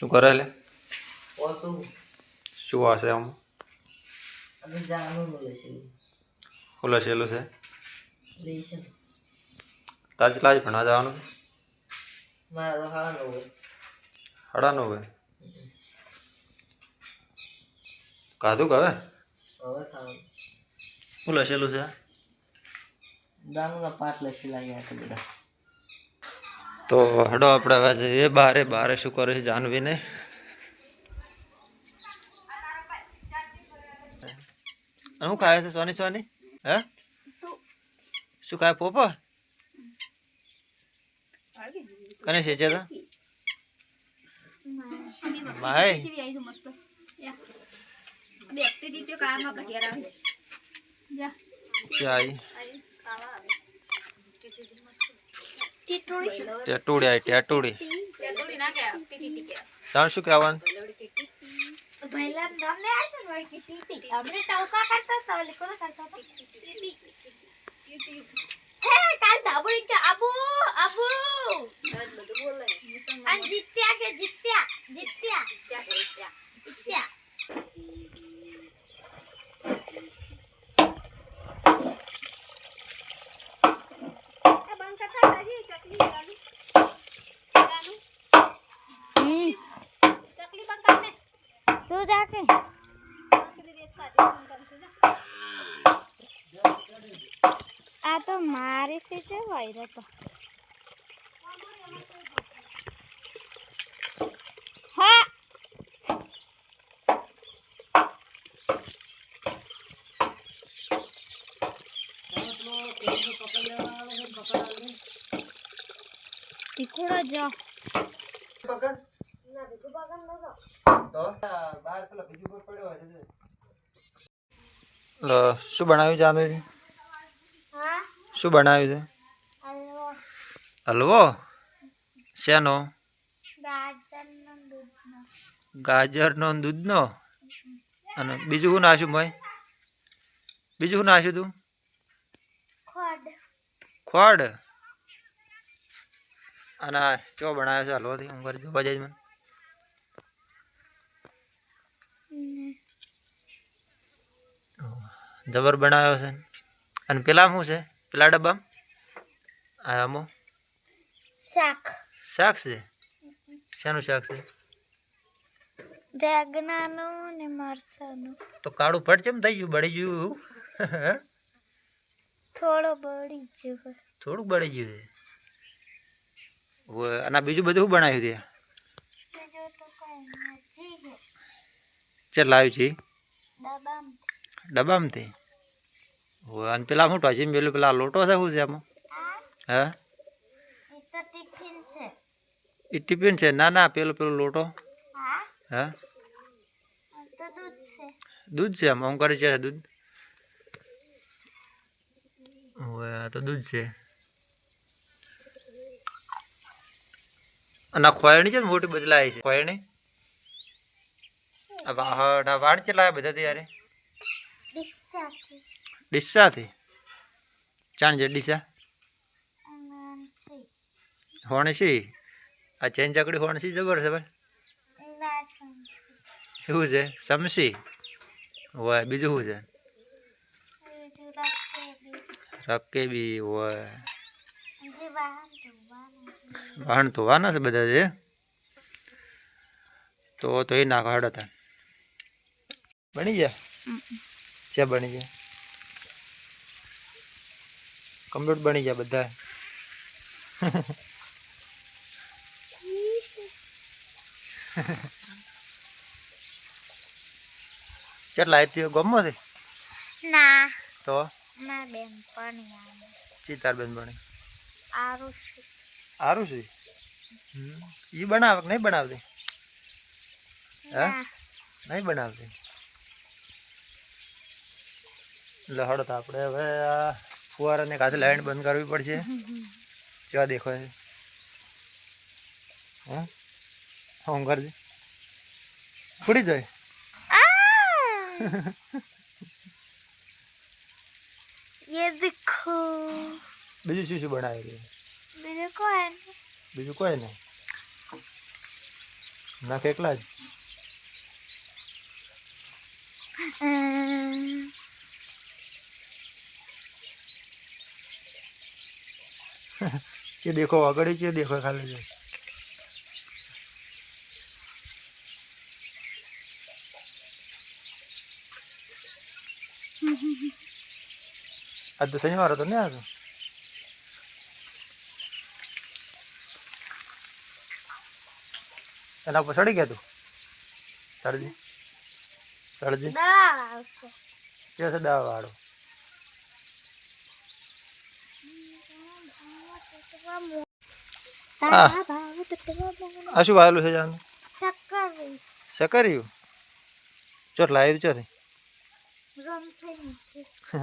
શું કરે લે? શું હશે આમ? જાનું મળે છે. તાર ચલા જ ભણવા જવાનું મારા નવ કાધું કે હવે? ખાવાનું. છે? દાનુના પાટ લખી લાગ્યા બધા. તો હડો આપણે હવે જઈએ. બારે બારે શું કરે છે જાનવીને? શું ખાય છે? સોની સોની? હે? શું ખાય? પોપો? કને છે ચેતા? તો ભાઈ ચાઈ ટેટુડી. આઈ ટેટુડી તાણ શું કહેવાનું? પહેલા નામ ને વળી કે ટીટી. આપણે ટવકા કરતા હતા હે કાલ ધાબડી કે આબુ આબુ અને જીત્યા કે જીત્યા જીત્યા જીત્યા એ બંધ કરતા તાજી ચકલી ચાલુ ચાલુ હમ ચકલી બંધ કરને તું જાકે આ તો મારી છે જે વાયરો તો હા તીખુડો જો લો શું બનાવ્યું જાનવી હા? શું બનાવ્યું છે? હલવો. શેનો? ગાજરનો દૂધનો. અને બીજું શું નાખ્યું ભાઈ? બીજું શું નાખ્યું તું? ખોડ. ખોડ? અને આ ચો બનાવ્યો છે હલવાથી? હું કરી જોવા જઈશ મને જબર બનાવ્યો છે. અને પેલા શું છે? પેલા ડબ્બામાં? આમો? શાક. શાક છે? શાનું શાક છે? રેગણાનું ને મરચાનું. તો કાળું ફટ કેમ થઈ ગયું? બળી ગયું? થોડો બળી ગયું થોડુંક બળી ગયું છે. અને બીજું બધું શું બનાવ્યું તે નથી લાવ્યું છે. ડબ્બામાં. ઓય, અને પેલા શું ટોચી મેલું પેલા લોટો છે શું છે આમાં? હે? એ ટિફિન છે. છે? ના ના પેલો પેલો લોટો. હા? દૂધ છે. આમ છે આમાં કરે છે દૂધ. ઓય, તો દૂધ છે. અને આ ખોયણી છે ને મોટી બદલાય છે. ખોયણી? આ વાહણ કેટલા બધા ત્યારે? ડીસાથી ચાણ છે ડીસા? હોણસી. આ ચેન ચકડી હોણસી જબર છે ભાઈ? શું છે? સમસી? હોય બીજું શું છે? રકેબી. હોય. જે વાહણ ધોવાના છે. બધા છે તો તો એ નાખો હડતા બની ગયા? છે બની ગયા. કમ્પ્લીટ બની ગયા બધા કેટલા આવી ગમો છે? ના. તો? ના બેન પણ ચિતાર બેન બની આરું છે. એ બનાવક નહીં બનાવતી? હે? નહીં બનાવતી? લહડતા આપણે હવે આ ફુવારાને કાચે લાઈન બંધ કરવી પડશે કેવા દેખો છે હા હું કરજે ફૂડી જાય ये देखो બીજું શું શું બનાવી છે मेरे को है બીજું કોઈ નહીં નાખ એકલા જ કે દેખો આગળ કે દેખો ખાલી છે. આજ શનિવાર હતો ને આજ એના ઉપર ચડી ગયા તું? સરજી સરજી કે છે દવા વાળો તારા ભાવ તો તમારા આ શું વાયેલું છે જાન? સકર્યું ચોટ લાવ્યું ચોરી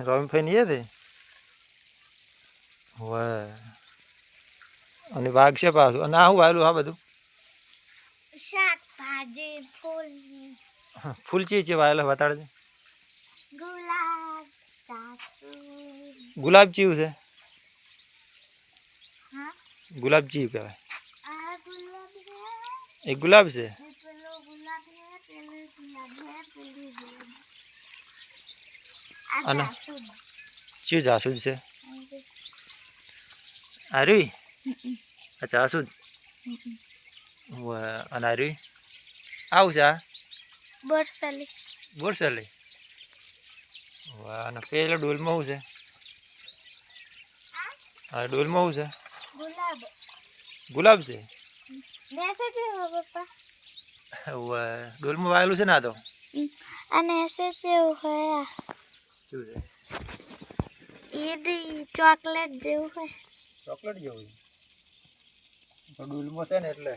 રમ ફઈ નહીં તે? હવે. અને વાઘ છે પાછું. અને આ શું વાયેલું આ બધું? શાકભાજી ફૂલ ફૂલ ચી છે વાયેલા વતાડજે ગુલાબ ગુલાબ ચીવ છે? ગુલાબજી કહેવાય. એ ગુલાબ છે? અને શું જાસૂદ છે? આરવી અચ્છા આસુદ અને આરવી આવું છે આ? બોરસલી. બોરસલી. અને પેલા ડોલમાં આવું છે? હા ડોલમાં આવું છે? ગુલાબ. ગુલાબ છે? બેસે છે પપ્પા. હવે ડોલમાં વાયેલું છે ને આ તો? અને ऐसे જેવું હોય શું છે? ઈડી ચોકલેટ જેવું હોય. ચોકલેટ જેવું છે. તો ડોલમાં છે ને એટલે